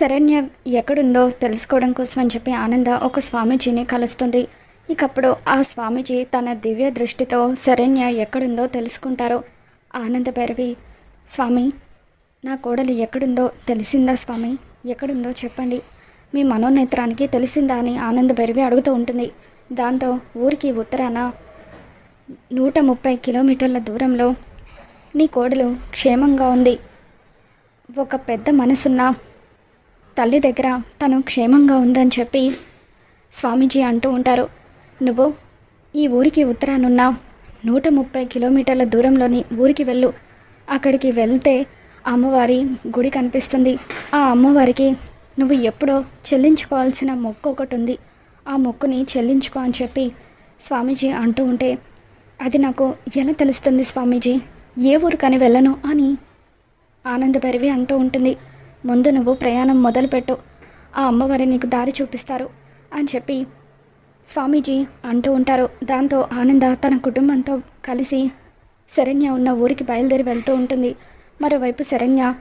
శరణ్య ఎక్కడుందో తెలుసుకోవడం కోసం అని చెప్పి ఆనంద ఒక స్వామీజీని కలుస్తుంది. ఇకప్పుడు ఆ స్వామీజీ తన దివ్య దృష్టితో శరణ్య ఎక్కడుందో తెలుసుకుంటారు. ఆనంద భైరవి స్వామి నా కోడలు ఎక్కడుందో తెలిసిందా స్వామి? ఎక్కడుందో చెప్పండి. మీ మనోనేత్రానికి తెలిసిందా? అని ఆనంద భైరవి అడుగుతూ ఉంటుంది. దాంతో ఊరికి ఉత్తరాన నూట ముప్పై కిలోమీటర్ల దూరంలో నీ కోడలు క్షేమంగా ఉంది. ఒక పెద్ద మనసున్న తల్లి దగ్గర తను క్షేమంగా ఉందని చెప్పి స్వామీజీ అంటూ ఉంటారు. నువ్వు ఈ ఊరికి ఉత్తరానున్న నూట ముప్పై కిలోమీటర్ల దూరంలోని ఊరికి వెళ్ళు. అక్కడికి వెళ్తే అమ్మవారి గుడి కనిపిస్తుంది. ఆ అమ్మవారికి నువ్వు ఎప్పుడో చెల్లించుకోవాల్సిన మొక్కు ఒకటి ఉంది. ఆ మొక్కుని చెల్లించుకో అని చెప్పి స్వామీజీ అంటూ ఉంటే అది నాకు ఎలా తెలుస్తుంది స్వామీజీ? ఏ ఊరికని వెళ్ళను అని ఆనందపరివి అంటూ ఉంటుంది. ముందు నువ్వు ప్రయాణం మొదలుపెట్టు. ఆ అమ్మవారి నీకు దారి చూపిస్తారు అని చెప్పి స్వామీజీ అంటూ ఉంటారు. దాంతో ఆనంద తన కుటుంబంతో కలిసి శరణ్య ఉన్న ఊరికి బయలుదేరి వెళ్తూ ఉంటుంది. మరోవైపు శరణ్య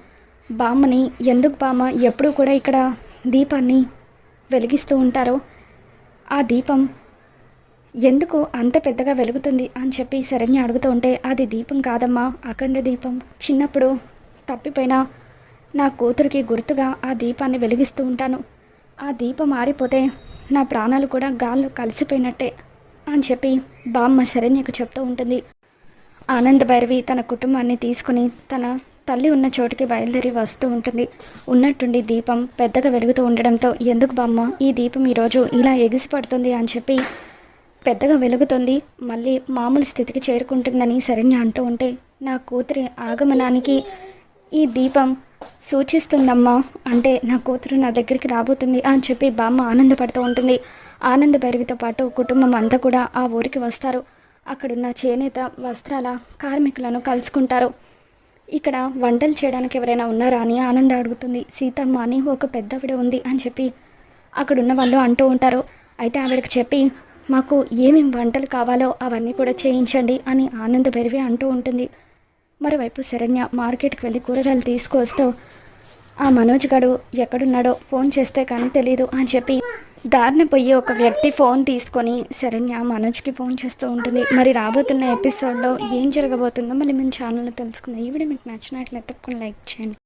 బామ్మని ఎందుకు బామ్మ? ఎప్పుడూ కూడా ఇక్కడ దీపాన్ని వెలిగిస్తూ ఉంటారో. ఆ దీపం ఎందుకు అంత పెద్దగా వెలుగుతుంది అని చెప్పి శరణ్య అడుగుతూ ఉంటే అది దీపం కాదమ్మా అఖండ దీపం. చిన్నప్పుడు తప్పిపోయినా నా కూతురికి గుర్తుగా ఆ దీపాన్ని వెలిగిస్తూ ఉంటాను. ఆ దీపం మారిపోతే నా ప్రాణాలు కూడా గాల్లో కలిసిపోయినట్టే అని చెప్పి బామ్మ శరణ్యకు చెప్తూ ఉంటుంది. ఆనంద్ భైరవి తన కుటుంబాన్ని తీసుకుని తన తల్లి ఉన్న చోటుకి బయలుదేరి వస్తూ ఉంటుంది. ఉన్నట్టుండి దీపం పెద్దగా వెలుగుతూ ఉండడంతో ఎందుకు బామ్మ ఈ దీపం ఈరోజు ఇలా ఎగిసిపడుతుంది అని చెప్పి పెద్దగా వెలుగుతుంది. మళ్ళీ మామూలు స్థితికి చేరుకుంటుందని శరణ్య అంటూ ఉంటే నా కూతురి ఆగమనానికి ఈ దీపం సూచిస్తుందమ్మా. అంటే నా కూతురు నా దగ్గరికి రాబోతుంది అని చెప్పి బామ్మ ఆనందపడుతూ ఉంటుంది. ఆనంద భైరవితో పాటు కుటుంబం అంతా కూడా ఆ ఊరికి వస్తారు. అక్కడున్న చేనేత వస్త్రాల కార్మికులను కలుసుకుంటారు. ఇక్కడ వంటలు చేయడానికి ఎవరైనా ఉన్నారా అని ఆనంద అడుగుతుంది. సీతమ్మ అని ఒక పెద్దవిడ ఉంది అని చెప్పి అక్కడున్న వాళ్ళు అంటూ ఉంటారు. అయితే ఆవిడకి చెప్పి మాకు ఏమేమి వంటలు కావాలో అవన్నీ కూడా చేయించండి అని ఆనంద భైరవి అంటూ ఉంటుంది. మరోవైపు శరణ్య మార్కెట్కి వెళ్ళి కూరగాయలు తీసుకొస్తూ ఆ మనోజ్ గడు ఎక్కడున్నాడో ఫోన్ చేస్తే కానీ తెలీదు అని చెప్పి దారిన పోయి ఒక వ్యక్తి ఫోన్ తీసుకొని శరణ్య మనోజ్కి ఫోన్ చేస్తూ ఉంటుంది. మరి రాబోతున్న ఎపిసోడ్లో ఏం జరగబోతుందో మళ్ళీ మేము ఛానల్లో తెలుసుకుందాం. ఈ వీడియో మీకు నచ్చినట్లయితే తప్పకుండా లైక్ చేయండి.